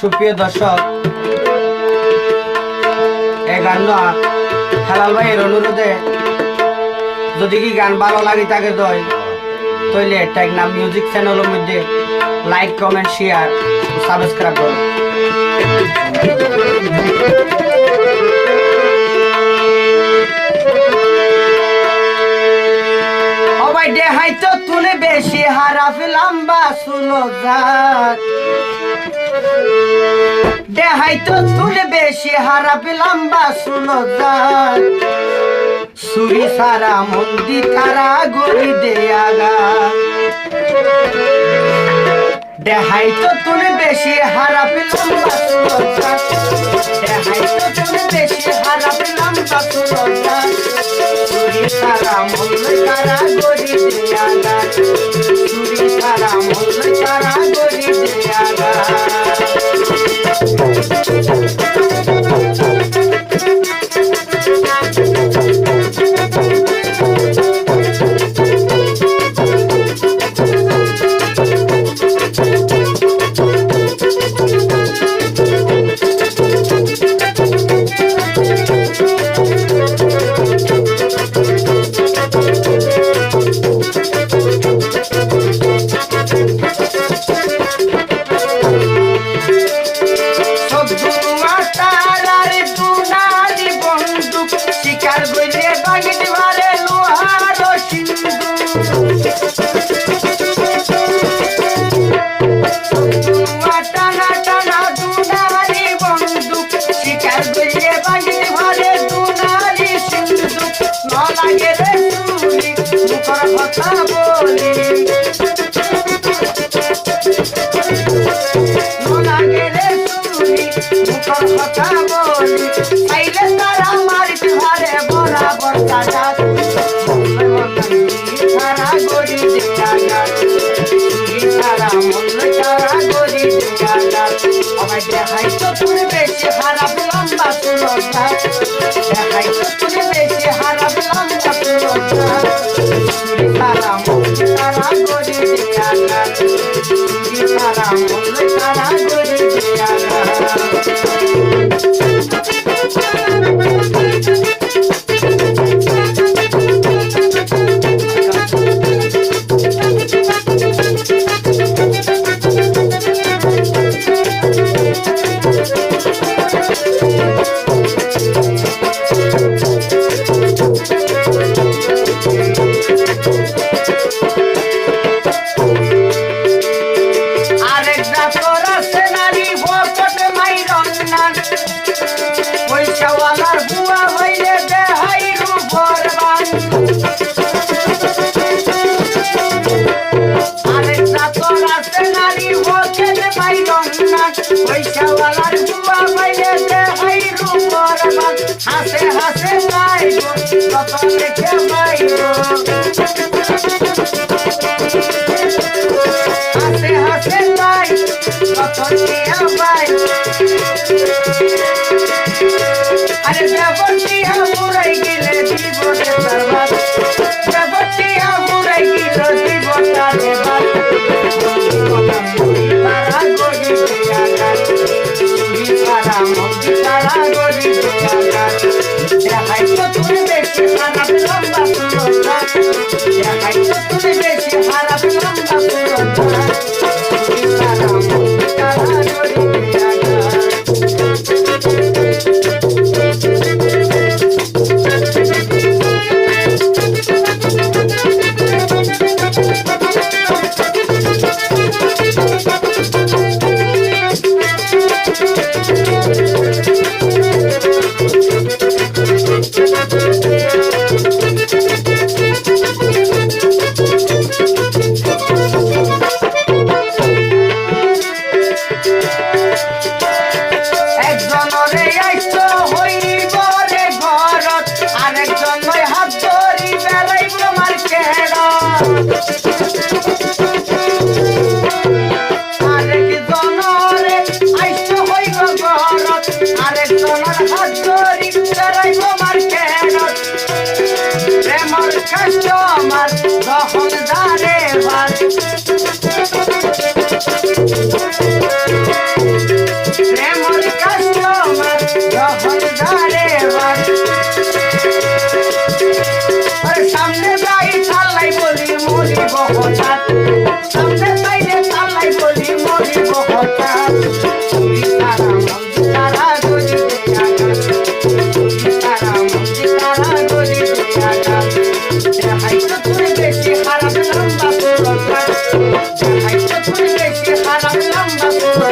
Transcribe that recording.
সুপ্রিয় দর্শক এই গান হেলাল ভাইয়ের অনুরোধে, যদি কি গান ভালো লাগে তাকে দয় তাহলে ট্যাগ নাম মিউজিক চ্যানেলের মধ্যে লাইক কমেন্ট শেয়ার সাবস্ক্রাইব করো। দেহাই তো তুলে বেশি হারাফ, লম্বা সুলো যাত দেহাই তো তুলে বেশি হারাফ লম্বা সুলো যাত সুরি সারা মন্দির তারা গড়ি দেয়াগা দেহাই তো তুলে বেশি হারাফ লম্বা সুলো যাত দেহাই তো তুলে বেশি হারাফ লম্বা সুলো যাত সুরি সারা মূল তারা গড়ি দেয়াগা pelo raio দেখাই তুমি বেশি খারাপ লম্বা সুলতা দেখাই তুমি বেশি খারাপ লম্বা সুলতা হাসে হাসে মাইরো কত লেখে মাইরো। হাসে হাসে পাই কখন দিয়া পাই Música Thank you.